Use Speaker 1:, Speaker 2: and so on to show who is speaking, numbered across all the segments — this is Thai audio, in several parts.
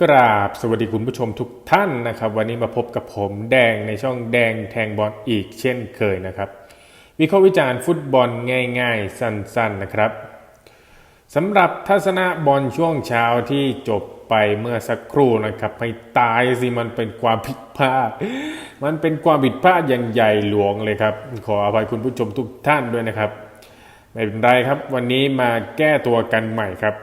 Speaker 1: กราบสวัสดีคุณผู้ชมทุกท่านนะครับ วันนี้มาพบกับผมแดงในช่องแดงแทงบอลอีกเช่นเคยนะครับ วิเคราะห์วิจารณ์ฟุตบอลง่าย ๆ สั้นๆนะครับสำหรับทัศนะบอลช่วงเช้าที่จบไปเมื่อสักครู่นะครับไม่ตายสิมันเป็นความผิดพลาด มันเป็นความผิดพลาดอย่างใหญ่หลวงเลยครับ ขออภัยคุณผู้ชมทุกท่านด้วยนะครับ ไม่เป็นไรครับ วันนี้มาแก้ตัวกันใหม่ครับ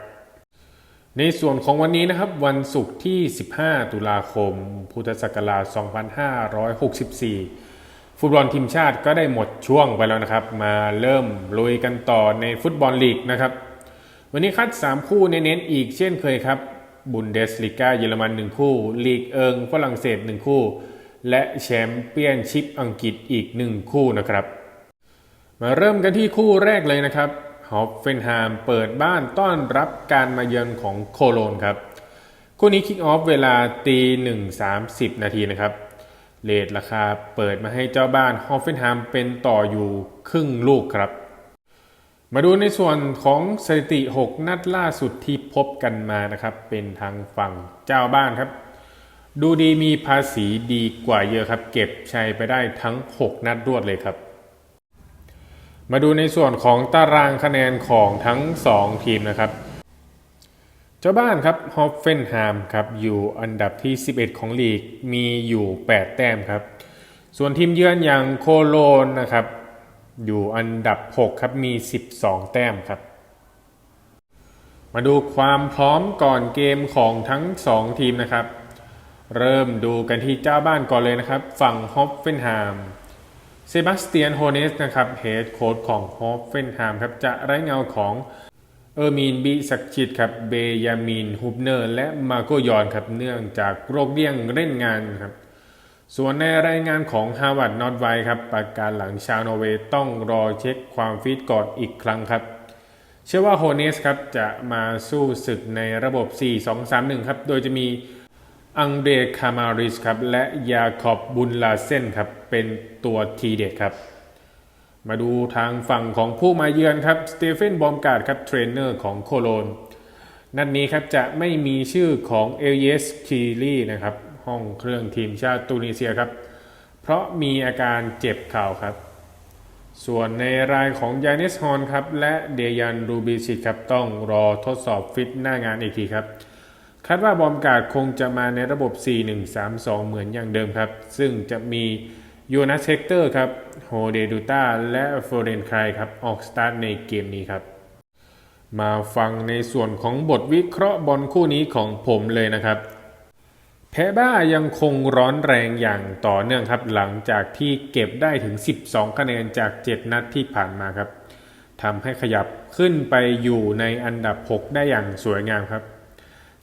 Speaker 1: ในส่วนของวันนี้นะครับวันศุกร์ที่ 15 ตุลาคม พุทธศักราช 2564 ฟุตบอลทีมชาติก็ได้หมดช่วงไปแล้วนะครับ มาเริ่มลุยกันต่อในฟุตบอลลีกนะครับ วันนี้คัด 3 คู่เน้นๆอีกเช่นเคยครับ บุนเดสลิกาเยอรมัน 1 คู่ ลีกเอิงฝรั่งเศส 1 คู่ และแชมเปี้ยนชิพอังกฤษอีก 1 คู่นะครับ มาเริ่มกันที่คู่แรกเลยนะครับ ฮอฟเฟนไฮม์เปิดบ้านต้อนรับการมาเยือนของโคโลนครับคู่นี้คิกออฟเวลาตีหนึ่งสามสิบนาทีนะครับเลทราคาเปิดมาให้เจ้าบ้านฮอฟเฟนไฮม์เป็นต่ออยู่ครึ่งลูกครับ มาดูในส่วนของสถิติ 6 นัดล่าสุดที่พบกันมานะครับ เป็นทางฝั่งเจ้าบ้านครับ ดูดีมีภาษีดีกว่าเยอะครับ เก็บชัยไปได้ทั้ง 6 นัดรวดเลยครับ มาดูในส่วนของตารางคะแนนของทั้ง 2 ทีมนะครับ เจ้าบ้านครับฮอฟเฟนไฮมครับอยู่อันดับที่ 11 ของลีกมีอยู่ 8 แต้มครับ ส่วนทีมเยือนอย่างโคโลนนะครับ อยู่อันดับ 6 ครับมี 12 แต้มครับ มาดูความพร้อมก่อนเกมของทั้ง 2 ทีมนะครับ เริ่มดูกันที่เจ้าบ้านก่อนเลยนะครับ ฝั่งฮอฟเฟนไฮม์ เซบาสเตียนโฮเนสนะครับเฮดโค้ชของฮอฟเฟนไฮม์ครับจะไร้เงาของเออร์มีนบิสักชิดครับเบยามินฮุบเนอร์ และมาโกยอนครับเนื่องจากโรคเลี่ยงเล่นงานครับส่วนในรายงานของฮาวาร์ดนอตไวครับประการหลังชาวนอร์เวย์ต้องรอเช็คความฟิตก่อนอีกครั้งครับ เชื่อว่าโฮเนสครับจะมาสู้ศึกในระบบ 4-2-3-1 ครับ โดยจะมี อังเดรคามาริสครับและยาคอบบุนลาเซนครับเป็นตัวทีเด็ดครับ มาดูทางฝั่งของผู้มาเยือนครับสเตเฟนบอมการ์ดครับเทรนเนอร์ของโคโลนนัดนนี้ครับจะไม่มีชื่อของเอลเยสคีรีนะครับห้องเครื่องทีมชาติตูนิเซียครับ เพราะมีอาการเจ็บเข่าครับ ส่วนในรายของยานิสฮอนครับและเดยันรูบิชิตครับต้องรอทดสอบฟิตหน้างานอีกทีครับ คาดว่าบอมการ์ดคงจะมาในระบบ 4-1-3-2 เหมือนอย่างเดิมครับ ซึ่งจะมียูนัสเซกเตอร์ครับโฮเดดูต้าและโฟเรนคายครับออกสตาร์ทในเกมนี้ครับ มาฟังในส่วนของบทวิเคราะห์บอลคู่นี้ของผมเลยนะครับแพ้บ้ายังคงร้อนแรงอย่างต่อเนื่องครับหลังจากที่เก็บได้ถึง 12 คะแนนจาก 7 นัดที่ผ่านมาครับทำให้ขยับขึ้นไปอยู่ในอันดับ 6 ได้อย่างสวยงามครับ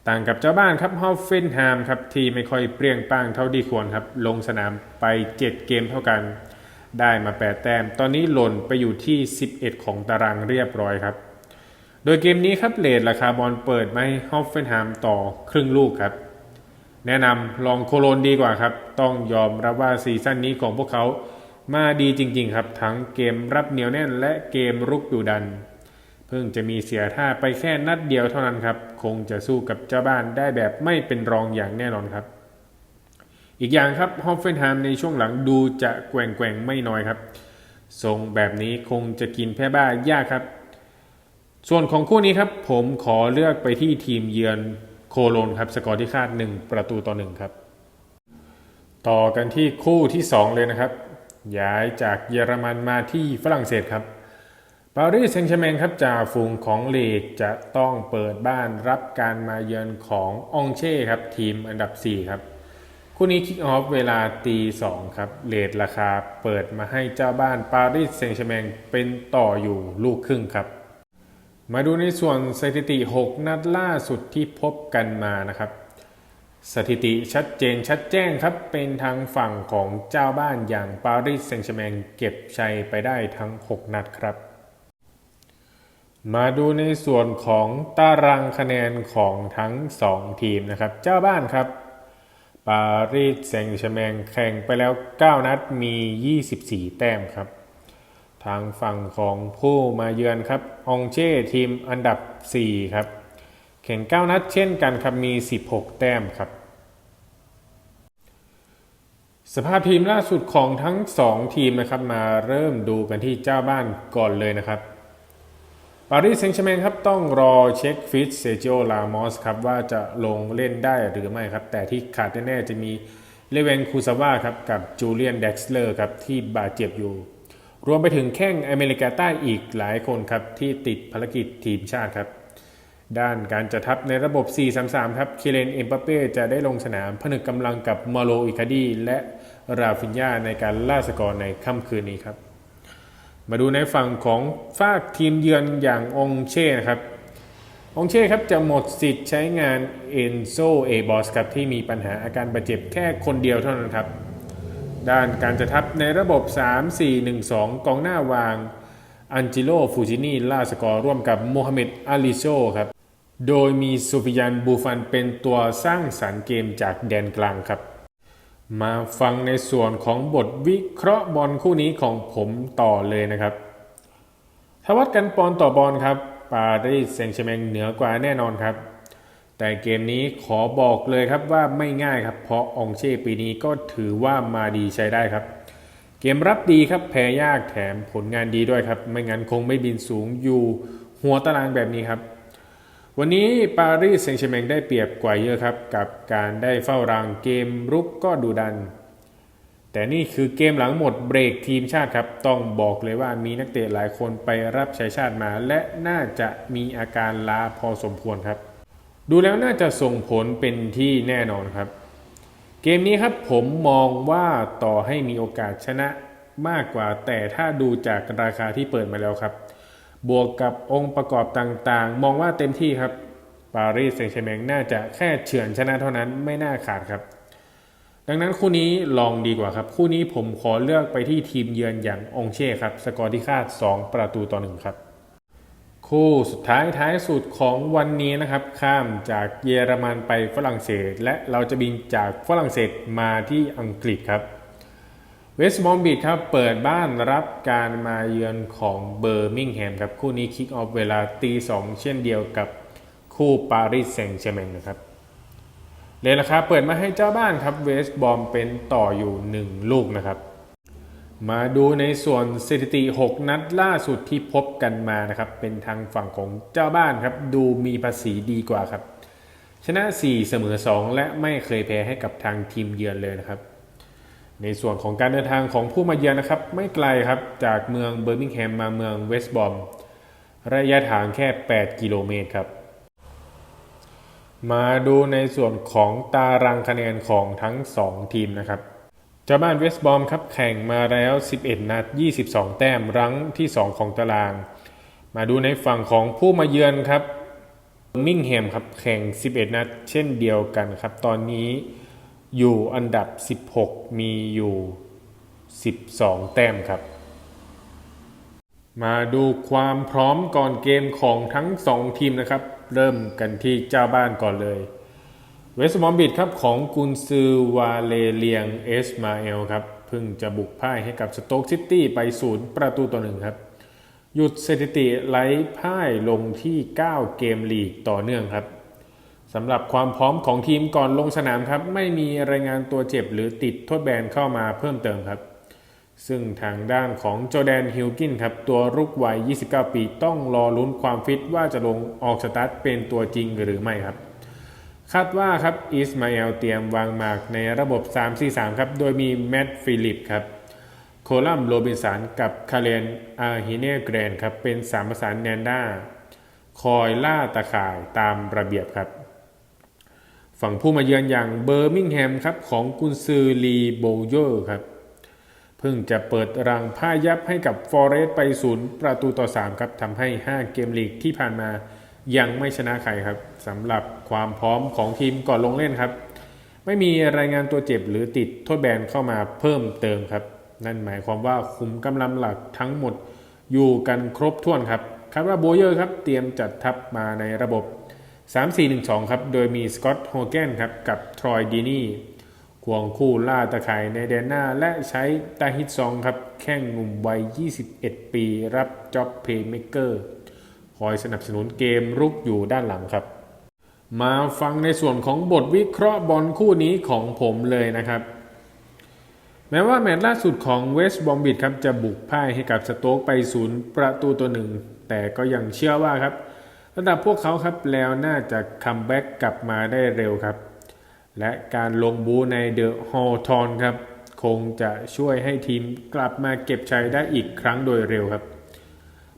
Speaker 1: ต่างกับเจ้าบ้านครับฮอฟเฟนไฮม์ครับที่ไม่ค่อยเปรี้ยงป้างเท่าที่ควรครับ ลงสนามไป 7 เกมเท่ากัน ได้มา 8 แต้ม ตอนนี้หล่นไปอยู่ที่ 11 ของตารางเรียบร้อยครับ โดยเกมนี้ครับเลทราคาบอลเปิดมาให้ฮอฟเฟนไฮม์ต่อครึ่งลูกครับ แนะนำลองโคโลนดีกว่าครับ ต้องยอมรับว่าซีซั่นนี้ของพวกเขามาดีจริง ๆ ครับ ทั้งเกมรับเหนียวแน่นและเกมรุกดุดัน เพิ่งจะมีเสียท่าไปแค่นัดเดียวเท่านั้นครับ คงจะสู้กับเจ้าบ้านได้แบบไม่เป็นรองอย่างแน่นอนครับ อีกอย่างครับฮอฟเฟนไฮม์ในช่วงหลังดูจะแกว่งแกว่งไม่น้อยครับ ทรงแบบนี้คงจะกินแพ้บ้ายากครับ ส่วนของคู่นี้ครับ ผมขอเลือกไปที่ทีมเยือนโคโลนครับ สกอร์ที่คาด 1 ประตูต่อ1ครับ ต่อกันที่คู่ที่ 2 เลยนะครับ ย้ายจากเยอรมันมาที่ฝรั่งเศสครับ ปารีสแซงต์แชร์แมงครับจ่าฝูงของลีกจะต้องเปิดบ้านรับการมาเยือนขององเช่ครับ ทีมอันดับ 4 ครับ คู่นี้คิกออฟเวลาตี2ครับเลทราคาเปิดมาให้เจ้าบ้านปารีสแซงต์แชร์แมงเป็นต่ออยู่ลูกครึ่งครับ มาดูในส่วนสถิติ 6 นัดล่าสุดที่พบกันมานะครับ สถิติชัดเจนชัดแจ้งครับ เป็นทางฝั่งของเจ้าบ้านอย่างปารีสแซงต์แชร์แมงเก็บชัยไปได้ทั้ง 6 นัดครับ มาดูในส่วนของตารางคะแนนของทั้ง 2 ทีมนะครับ เจ้าบ้านครับ ปารีสแซงต์แชมงแข่งไปแล้ว 9 นัดมี 24 แต้มครับ ทางฝั่งของผู้มาเยือนครับ องเช่ทีมอันดับ 4 ครับ แข่ง 9 นัดเช่นกันครับ มี 16 แต้มครับ สภาพทีมล่าสุดของทั้ง 2 ทีมนะครับ มาเริ่มดูกันที่เจ้าบ้านก่อนเลยนะครับ ปารีสแซงต์แชร์แมงครับต้องรอเช็คฟิตเซจิโอลามอสครับว่าจะลงเล่นได้หรือไม่ครับ แต่ที่ขาดแน่ๆจะมีเลเวนคูซาว่าครับกับจูเลียนเด็กซ์เลอร์ครับที่บาดเจ็บอยู่ รวมไปถึงแข้งอเมริกาใต้อีกหลายคนครับที่ติดภารกิจทีมชาติครับ ด้านการจัดทัพในระบบ 4-3-3 ครับเคเลนเอ็มปาเป้จะได้ลงสนามผนึกกำลังกับมาโลอิคาดีและราฟินญาในการล่าสกอร์ในค่ำคืนนี้ครับ มาดูในฝั่งของฝากทีมเยือนอย่างองเช่นะครับ องเช่ครับจะหมดสิทธิ์ใช้งานเอนโซเอบอสครับที่มีปัญหาอาการบาดเจ็บแค่คนเดียวเท่านั้นครับ ด้านการจะทับในระบบ 3-4-1-2 กองหน้าวางอันจิโลฟูจินีล่าสกอร์ร่วมกับโมฮัมเหม็ดอาลิโชครับ โดยมีซูฟิยันบูฟันเป็นตัวสร้างสรรค์เกมจากแดนกลางครับ มาฟังในส่วนของบทวิเคราะห์บอลคู่นี้ของผมต่อเลยนะครับถ้าวัดกันปอนต่อบอลครับปารีสแซงต์แชร์แมงเหนือกว่าแน่นอนครับ แต่เกมนี้ขอบอกเลยครับว่าไม่ง่ายครับ เพราะองเช่ปีนี้ก็ถือว่ามาดีใช้ได้ครับ เกมรับดีครับแพ้ยากแถมผลงานดีด้วยครับ ไม่งั้นคงไม่บินสูงอยู่หัวตารางแบบนี้ครับ วันนี้ปารีสแซงต์แชร์แมงได้เปรียบกว่าเยอะครับ กับการได้เฝ้ารางเกมรุกก็ดูดัน แต่นี่คือเกมหลังหมดเบรกทีมชาติครับ ต้องบอกเลยว่ามีนักเตะหลายคนไปรับใช้ชาติมา และน่าจะมีอาการล้าพอสมควรครับ ดูแล้วน่าจะส่งผลเป็นที่แน่นอนครับ เกมนี้ครับผมมองว่าต่อให้มีโอกาสชนะมากกว่า แต่ถ้าดูจากราคาที่เปิดมาแล้วครับ บวกกับองค์ประกอบต่างๆ มองว่าเต็มที่ครับปารีสแซงต์แชร์แมงน่าจะแค่เฉือนชนะเท่านั้นไม่น่าขาดครับ ดังนั้นคู่นี้ลองดีกว่าครับ คู่นี้ผมขอเลือกไปที่ทีมเยือนอย่างองเช่ครับ สกอร์ที่คาด 2 ประตูต่อหนึ่งครับ คู่สุดท้ายท้ายสุดของวันนี้นะครับ ข้ามจากเยอรมันไปฝรั่งเศส และเราจะบินจากฝรั่งเศสมาที่อังกฤษครับ เวสต์มอมบิดครับ เปิดบ้านรับการมาเยือนของเบอร์มิงแฮมครับ คู่นี้คิกออฟเวลาตีสองเช่นเดียวกับคู่ปารีสแซงต์แชร์แมงนะครับเลยนะครับเปิดมาให้เจ้าบ้านครับเวสต์บอมเป็นต่ออยู่ 1 ลูกนะครับ มาดูในส่วนสถิติ 6 นัดล่าสุดที่พบกันมานะครับ เป็นทางฝั่งของเจ้าบ้านครับ ดูมีภาษีดีกว่าครับ ชนะ 4 เสมอ 2 และไม่เคยแพ้ให้กับทางทีมเยือนเลยนะครับ ในส่วนของการเดินทางของผู้มาเยือนนะครับ ไม่ไกลครับจากเมืองเบอร์มิงแฮมมาเมืองเวสต์บอมระยะทางแค่ 8 กิโลเมตรครับ มาดูในส่วนของตารางคะแนนของทั้ง 2 ทีมนะครับเจ้าบ้านเวสต์บอมครับแข่งมาแล้ว 11 นัด 22 แต้มรั้งที่ 2 ของตาราง มาดูในฝั่งของผู้มาเยือนครับมิงแฮมครับแข่ง 11 นัด เช่นเดียวกันครับ ตอนนี้ อยู่อันดับ 16 มีอยู่ 12 แต้มครับ มาดูความพร้อมก่อนเกมของทั้ง 2 ทีมนะครับ เริ่มกันที่เจ้าบ้านก่อนเลย เวสต์มอมบิดครับของกุนซือวาเลเลียงเอสมาเอลครับเพิ่งจะบุกพ่ายให้กับสโต๊กซิตี้ไปศูนย์ประตูต่อหนึ่งครับ หยุดสถิติไร้พ่ายลงที่ 9 เกมลีกต่อเนื่องครับ สำหรับความพร้อมของทีมก่อนลงสนามครับ ไม่มีรายงานตัวเจ็บหรือติดโทษแบนเข้ามาเพิ่มเติมครับ ซึ่งทางด้านของโจแดนฮิลกินครับ ตัวรุกวัย 29 ปีต้องรอลุ้นความฟิตว่าจะลงออกสตาร์ทเป็นตัวจริงหรือไม่ครับ คาดว่าครับอิสมาเอลเตรียมวางหมากในระบบ 3-4-3 ครับ โดยมีแมตต์ฟิลิปครับโคลัมโรบินสันกับคาเรนอาฮิเนเกรนครับเป็นสามประสานแนนด้าคอยล่าตะข่ายตามระเบียบครับ ฝั่งผู้มาเยือนอย่างเบอร์มิงแฮมครับของกุนซือลีโบโยครับเพิ่งจะเปิดรังพ่ายยับให้กับฟอเรสต์ไปศูนย์ประตูต่อ 3 ครับทำให้ 5 เกมลีกที่ผ่านมายังไม่ชนะใครครับสำหรับความพร้อมของทีมก่อนลงเล่นครับ ไม่มีรายงานตัวเจ็บหรือติดโทษแบนเข้ามาเพิ่มเติมครับ นั่นหมายความว่าคุมกำลังหลักทั้งหมดอยู่กันครบถ้วนครับคาดว่าโบเยอร์ครับเตรียมจัดทัพมาในระบบ 3-4-1-2 ครับ โดยมีสกอตต์โฮแกนครับกับทรอยดีนี่ควงคู่ล่าตะข่ายในแดนหน้า และใช้ตาฮิตซองครับ แข้งหนุ่มวัย 21 ปี รับจ็อบเพย์เมเกอร์คอยสนับสนุนเกมรุกอยู่ด้านหลังครับ มาฟังในส่วนของบทวิเคราะห์บอลคู่นี้ของผมเลยนะครับ แม้ว่าแมตช์ล่าสุดของเวสต์บอมบิดครับจะบุกพ่ายให้กับสโต๊กไปศูนย์ประตูตัวหนึ่ง แต่ก็ยังเชื่อว่าครับ ระดับพวกเขาครับแล้วน่าจะคัมแบ็กกลับมาได้เร็วครับ และการลงบูในเดอะฮอลทอนครับ คงจะช่วยให้ทีมกลับมาเก็บชัยได้อีกครั้งโดยเร็วครับ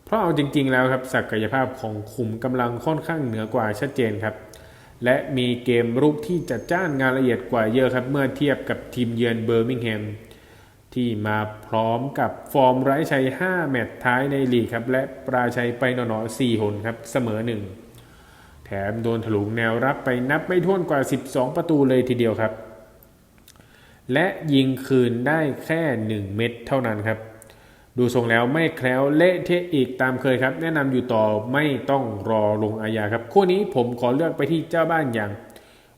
Speaker 1: เพราะเอาจริงๆแล้วครับศักยภาพของขุมกำลังค่อนข้างเหนือกว่าชัดเจนครับ และมีเกมรุกที่จัดจ้านงานละเอียดกว่าเยอะครับเมื่อเทียบกับทีมเยือนเบอร์มิงแฮม ที่มาพร้อมกับฟอร์มไร้ชัย 5 แมตช์ท้ายในลีกครับ และปราชัยไปหนอๆ4หนครับ เสมอหนึ่งแถมโดนถลุงแนวรับไปนับไม่ถ้วนกว่า 12 ประตูเลยทีเดียวครับ และยิงคืนได้แค่ 1 เม็ดเท่านั้นครับ ดูทรงแล้วไม่แคล้วเละเทะอีกตามเคยครับ แนะนำอยู่ต่อไม่ต้องรอลงอาญาครับ คู่นี้ผมขอเลือกไปที่เจ้าบ้านอย่าง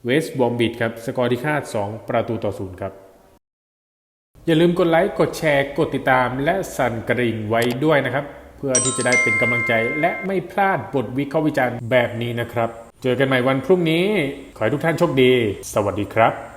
Speaker 1: เวสต์บอมบิดครับ สกอร์ที่คาด 2 ประตูต่อศูนย์ครับ อย่าลืมกดไลค์ กดแชร์ กดติดตาม และสั่นกระดิ่งไว้ด้วยนะครับ เพื่อที่จะได้เป็นกำลังใจและไม่พลาดบทวิเคราะห์วิจารณ์แบบนี้นะครับ เจอกันใหม่วันพรุ่งนี้ ขอให้ทุกท่านโชคดี สวัสดีครับ